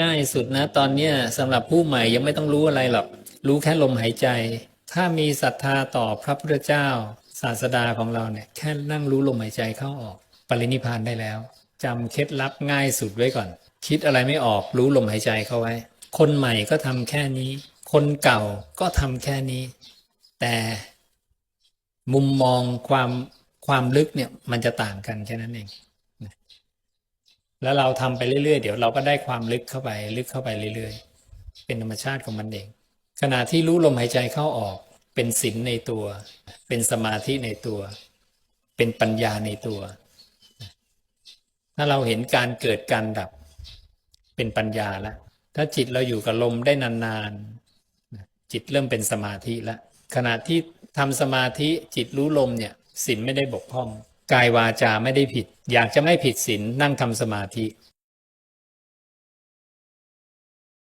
ง่ายสุดนะ ตอนเนี้ยสำหรับผู้ใหม่ยังไม่ต้องรู้อะไรหรอกรู้แค่ลมหายใจ ถ้ามีศรัทธาต่อพระพุทธเจ้า ศาสดาของเราเนี่ยแค่นั่งรู้ลมหายใจเข้าออก ปรินิพพานได้แล้วจำเคล็ดลับง่ายสุดไว้ก่อน คิดอะไรไม่ออกรู้ลมหายใจเข้าไว้ คนใหม่ก็ทำแค่นี้ คนเก่าก็ทำแค่นี้ แต่มุมมองความความลึกเนี่ยมันจะต่างกันแค่นั้นเอง แล้วเราทำไปเรื่อยๆ เดี๋ยวเราก็ได้ความลึกเข้าไป ลึกเข้าไปเรื่อยๆ เป็นธรรมชาติของมันเอง ขณะที่รู้ลมหายใจเข้าออก เป็นศีลในตัว เป็นสมาธิในตัว เป็นปัญญาในตัว ถ้าเราเห็นการเกิดการดับ เป็นปัญญาแล้วถ้าจิตเราอยู่กับลมได้นานๆ จิตเริ่มเป็นสมาธิแล้วขณะที่ทำสมาธิจิตรู้ลมเนี่ยศีลไม่ได้บกพร่อง กายวาจาไม่ได้ผิด อยากจะไม่ผิดศีลนั่งทำสมาธิ